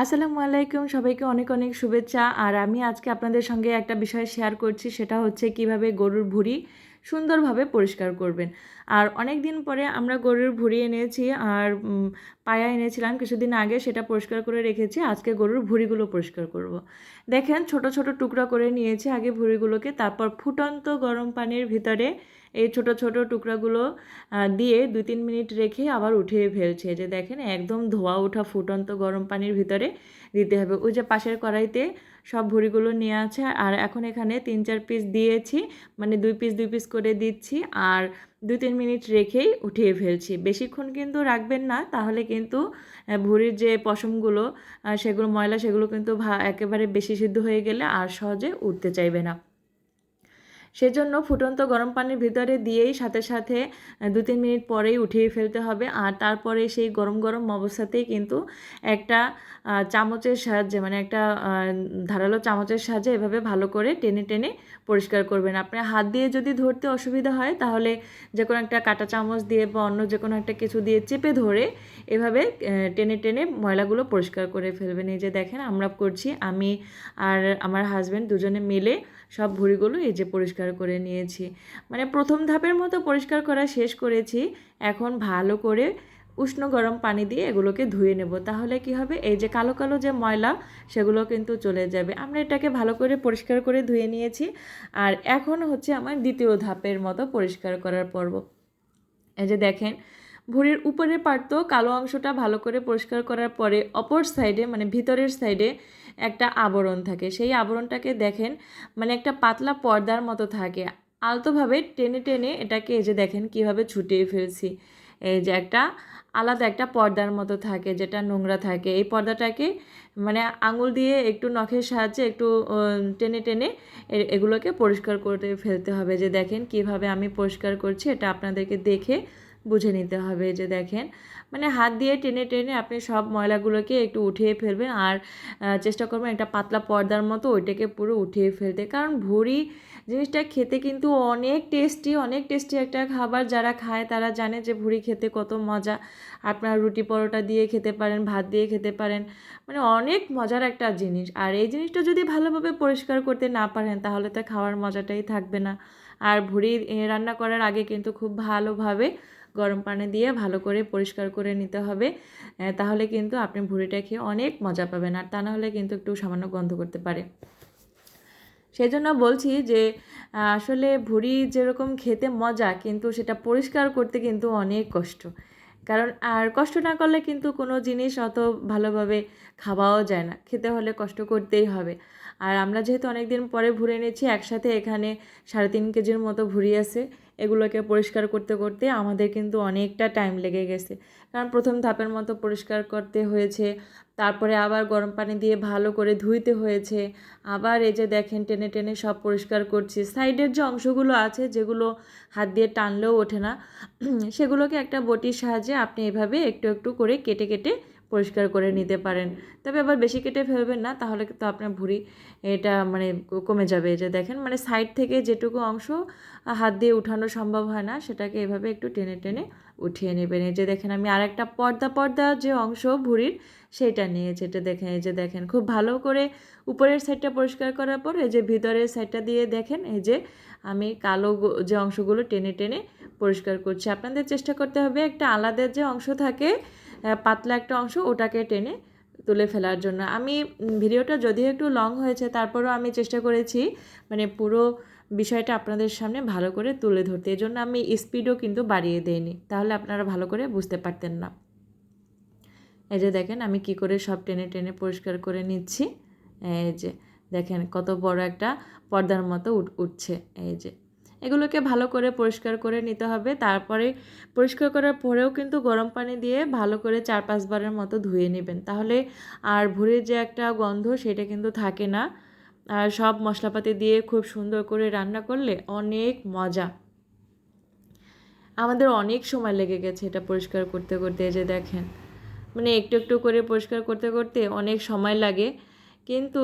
আসসালামু আলাইকুম, সবাইকে অনেক অনেক শুভেচ্ছা আর আমি আজকে আপনাদের সঙ্গে একটা বিষয় শেয়ার করছি, সেটা হচ্ছে কীভাবে গরুর ভুঁড়ি সুন্দরভাবে পরিষ্কার করবেন আর অনেক দিন পরে আমরা গরুর ভুঁড়ি এনেছি, আর পায়া এনেছিলাম, কিছুদিন আগে সেটা পরিষ্কার করে রেখেছি, আজকে গরুর ভুঁড়িগুলো পরিষ্কার করব। দেখেন, ছোট ছোট টুকরা করে নিয়েছি আগে ভুঁড়িগুলোকে, তারপর ফুটন্ত গরম পানির ভিতরে এই ছোট ছোট টুকরাগুলো দিয়ে দুই তিন মিনিট রেখে আবার উঠিয়ে ফেলছে। যে দেখেন, একদম ধোয়া ওঠা ফুটন্ত গরম পানির ভিতরে দিতে হবে। ওই যে পাশের কড়াইতে সব ভুঁড়িগুলো নিয়ে আছে, আর এখন এখানে তিন চার পিস দিয়েছি মানে দুই পিস দুই পিস করে দিচ্ছি, আর দুই তিন মিনিট রেখেই উঠিয়ে ফেলছি। বেশিক্ষণ কিন্তু রাখবেন না, তাহলে কিন্তু ভুঁড়ির যে পশমগুলো সেগুলো, ময়লা, সেগুলো কিন্তু একেবারে বেশি সিদ্ধ হয়ে গেলে আর সহজে উঠতে চাইবে না। সেজন্য ফুটন্ত গরম পানির ভিতরে দিয়েই সাথে সাথে দু তিন মিনিট পরেই উঠিয়ে ফেলতে হবে। আর তারপরে সেই গরম গরম অবস্থাতেই কিন্তু একটা চামচের সাহায্যে মানে একটা ধারালো চামচের সাহায্যে এভাবে ভালো করে টেনে টেনে পরিষ্কার করবেন। আপনার হাত দিয়ে যদি ধরতে অসুবিধা হয়, তাহলে যে কোনো একটা কাঁটা চামচ দিয়ে বা অন্য যে কোনো একটা কিছু দিয়ে চেপে ধরে এভাবে টেনে টেনে ময়লাগুলো পরিষ্কার করে ফেলবেন। এই যে দেখেন, আমরা করছি, আমি আর আমার হাজব্যান্ড দুজনে মিলে সব ভুঁড়িগুলো এই যে পরিষ্কার করে নিয়েছি। মানে প্রথম ধাপের মতো পরিষ্কার করা শেষ করেছি। এখন ভালো করে উষ্ণ গরম পানি দিয়ে এগুলোকে ধুয়ে নেব। তাহলে কি হবে? এই যে কালো কালো যে ময়লা, সেগুলো কিন্তু চলে যাবে। আমরা এটাকে ভালো করে পরিষ্কার করে ধুয়ে নিয়েছি। আর এখন হচ্ছে আমার দ্বিতীয় ধাপের মতো পরিষ্কার করার পর্ব। এই যে দেখেন ভুঁড়ির উপরে পারতো কালো অংশটা ভালো করে পরিষ্কার করার পরে অপর সাইডে মানে ভিতরের সাইডে একটা আবরণ থাকে। সেই আবরণটাকে দেখেন মানে একটা পাতলা পর্দার মতো থাকে। আলতোভাবে টেনে টেনে এটাকে এই যে দেখেন কীভাবে ছুটিয়ে ফেলছি। এই যে একটা আলাদা একটা পর্দার মতো থাকে, যেটা নোংরা থাকে। এই পর্দাটাকে মানে আঙুল দিয়ে একটু নখের সাহায্যে একটু টেনে টেনে এগুলোকে পরিষ্কার করে ফেলতে হবে। যে দেখেন কীভাবে আমি পরিষ্কার করছি, এটা আপনাদেরকে দেখে বুঝে নিতে হবে যে দেখেন মানে হাত দিয়ে টেনে টেনে আপনি সব ময়লাগুলোকে একটু উঠিয়ে ফেলবেন আর চেষ্টা করবেন একটা পাতলা পর্দার মতো ওইটাকে পুরো উঠিয়ে ফেলতে। কারণ ভুঁড়ি জিনিসটা খেতে কিন্তু অনেক টেস্টি অনেক টেস্টি একটা খাবার। যারা খায় তারা জানে যে ভুঁড়ি খেতে কত মজা। আপনার রুটি পরোটা দিয়ে খেতে পারেন, ভাত দিয়ে খেতে পারেন মানে অনেক মজার একটা জিনিস। আর এই জিনিসটা যদি ভালোভাবে পরিষ্কার করতে না পারেন তাহলে তো খাওয়ার মজাটাই থাকবে না। আর ভুঁড়ি রান্না করার আগে কিন্তু খুব ভালোভাবে গরম পানি দিয়ে ভালো করে পরিষ্কার করে নিতে হবে। তাহলে কিন্তু আপনি ভুড়িটা খেয়ে অনেক মজা পাবেন। আর তা না হলে কিন্তু একটু সামান্য গন্ধ করতে পারে। সেই জন্য বলছি যে, আসলে ভুড়ি যেরকম খেতে মজা, কিন্তু সেটা পরিষ্কার করতে কিন্তু অনেক কষ্ট। কারণ আর কষ্ট না করলে কিন্তু কোনো জিনিস অত ভালোভাবে খাওয়াও যায় না। খেতে হলে কষ্ট করতেই হবে। আর আমরা যেহেতু অনেক দিন পরে ভুরে এনেছি, একসাথে এখানে সাড়ে তিন কেজির মতো ভুড়ি আছে। এগুলোকে পরিষ্কার করতে করতে আমাদের কিন্তু অনেকটা টাইম লেগে গেছে। কারণ প্রথম ধাপের মতো পরিষ্কার করতে হয়েছে। তারপরে আবার গরম পানি দিয়ে ভালো করে ধুইতে হয়েছে। আবার এই যে দেখেন, টেনে টেনে সব পরিষ্কার করছি। সাইডের যে অংশগুলো আছে, যেগুলো হাত দিয়ে টানলেও ওঠে না, সেগুলোকে একটা বটির সাহায্যে আপনি এভাবে একটু একটু করে কেটে কেটে পরিষ্কার করে নিতে পারেন। তবে আবার বেশি কেটে ফেলবেন না, তাহলে তো আপনার ভুঁড়ি এটা মানে কমে যাবে। যে দেখেন মানে সাইড থেকে যেটুকু অংশ হাত দিয়ে উঠানো সম্ভব হয় না, সেটাকে এভাবে একটু টেনে টেনে উঠিয়ে নেবেন। এই যে দেখেন, আমি আর একটা পর্দা পর্দা যে অংশ ভুঁড়ির, সেটা নিয়েছি। এটা দেখেন, এই যে দেখেন, খুব ভালো করে উপরের সাইডটা পরিষ্কার করার পর, এই যে ভিতরের সাইডটা দিয়ে দেখেন, এই যে আমি কালো যে অংশগুলো টেনে টেনে পরিষ্কার করছি। আপনাদের চেষ্টা করতে হবে একটা আলাদা যে অংশ থাকে পাতলা একটা অংশ ওটাকে টেনে তুলে ফেলার জন্য। আমি ভিডিওটা যদিও একটু লং হয়েছে, তারপরেও আমি চেষ্টা করেছি মানে পুরো বিষয়টা আপনাদের সামনে ভালো করে তুলে ধরতে। এজন্য আমি স্পিডও কিন্তু বাড়িয়ে দেইনি, তাহলে আপনারা ভালো করে বুঝতে পারতেন না। এই যে দেখেন, আমি কি করে সব টেনে টেনে পরিষ্কার করে নিচ্ছি। এই যে দেখেন, কত বড় একটা পর্দার মতো উঠ- উঠছে। এই যে এগুলোকে ভালো করে পরিষ্কার করে নিতে হবে। তারপরে পরিষ্কার করার পরেও কিন্তু গরম পানি দিয়ে ভালো করে চার পাঁচবারের মতো ধুয়ে নেবেন। তাহলে আর ভুঁড়ির যে একটা গন্ধ সেটা কিন্তু থাকে না। আর সব মশলাপাতি দিয়ে খুব সুন্দর করে রান্না করলে অনেক মজা। আমাদের অনেক সময় লেগে গেছে এটা পরিষ্কার করতে করতে যে দেখেন। মানে একটু একটু করে পরিষ্কার করতে করতে অনেক সময় লাগে। কিন্তু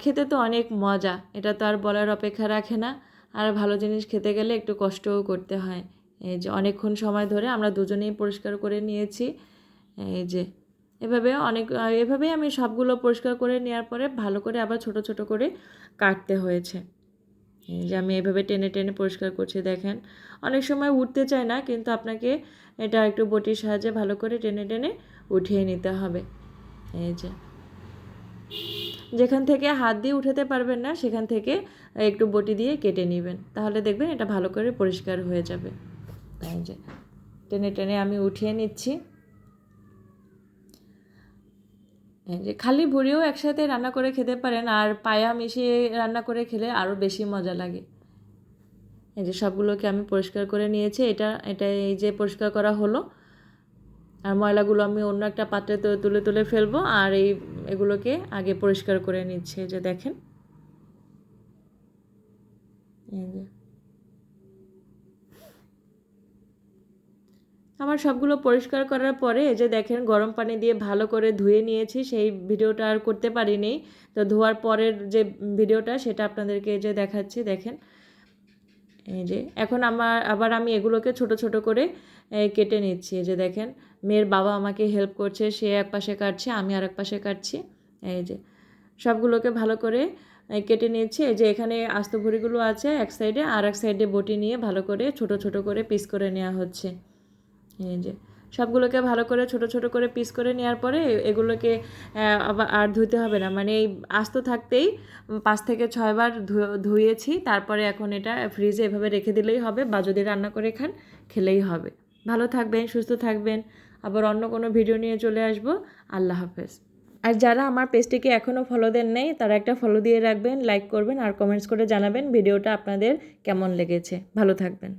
খেতে তো অনেক মজা। এটা তো আর বলার অপেক্ষা রাখে না। আর ভালো জিনিস খেতে গেলে একটু কষ্টও করতে হয়। এই যে অনেকক্ষণ সময় ধরে আমরা দুজনেই পরিষ্কার করে নিয়েছি। এই যে এভাবে অনেক, এভাবেই আমি সবগুলো পরিষ্কার করে নেওয়ার পরে ভালো করে আবার ছোট ছোট করে কাটতে হয়েছে। এই যে আমি এভাবে টেনে টেনে পরিষ্কার করছি, দেখেন। অনেক সময় উঠতে চায় না, কিন্তু আপনাকে এটা একটু বটির সাহায্যে ভালো করে টেনে টেনে উঠিয়ে নিতে হবে। এই যে যেখান থেকে হাত দিয়ে উঠাতে পারবেন না, সেখান থেকে একটু বটি দিয়ে কেটে নেবেন। তাহলে দেখবেন এটা ভালো করে পরিষ্কার হয়ে যাবে। এই যে, টেনে টেনে আমি উঠিয়ে নিচ্ছি। যে, খালি ভুড়িও একসাথে রান্না করে খেতে পারেন আর পায়া মিশিয়ে রান্না করে খেলে আরও বেশি মজা লাগে। এই যে, সবগুলোকে আমি পরিষ্কার করে নিয়েছি। এটা এটা এই যে পরিষ্কার করা হলো। আর ময়লাগুলো আমি অন্য একটা পাত্রে তুলে তুলে ফেলব। আর এই, এগুলোকে আগে পরিষ্কার করে নিচ্ছে। যে, দেখেন। আমার সবগুলো পরিষ্কার করার পরে যে দেখেন, গরম পানি দিয়ে ভালো করে ধুয়ে নিয়েছি, সেই ভিডিওটা আর করতে পারিনি। তো ধোয়ার পরের যে ভিডিওটা, সেটা আপনাদেরকে যে দেখাচ্ছি, দেখেন। এই যে, এখন আমার, আবার আমি এগুলোকে ছোট ছোট করে কেটে নিচ্ছি। যে দেখেন, মেয়ের বাবা আমাকে হেল্প করছে, সে এক পাশে কাটছে, আমি আর এক পাশে কাটছি। এই যে, সবগুলোকে ভালো করে কেটে এই যে এখানে আস্ত ভুড়িগুলো আছে এক সাইডে, আর এক সাইডে বটি নিয়ে ভালো করে, ছোট ছোট করে পিস করে নেওয়া হচ্ছে। এই যে সবগুলোকে ভালো করে, ছোট ছোট করে পিস করে নেওয়ার পরে এগুলোকে আর ধুতে হবে না। মানে এই আস্ত থাকতেই পাঁচ থেকে ছয়বার ধুয়েছি, তারপরে এখন এটা ফ্রিজে এভাবে রেখে দিলেই হবে, বা যদি রান্না করে খান, খেলেই হবে। ভালো থাকবেন, সুস্থ থাকবেন। আবার অন্য কোনো ভিডিও নিয়ে চলে আসব। আল্লাহ হাফেজ। আর যারা আমার পেজটিকে এখনও ফলো দেন নেই, তারা একটা ফলো দিয়ে রাখবেন লাইক করবেন আর কমেন্টস করে জানাবেন ভিডিওটা আপনাদের কেমন লেগেছে। ভালো থাকবেন।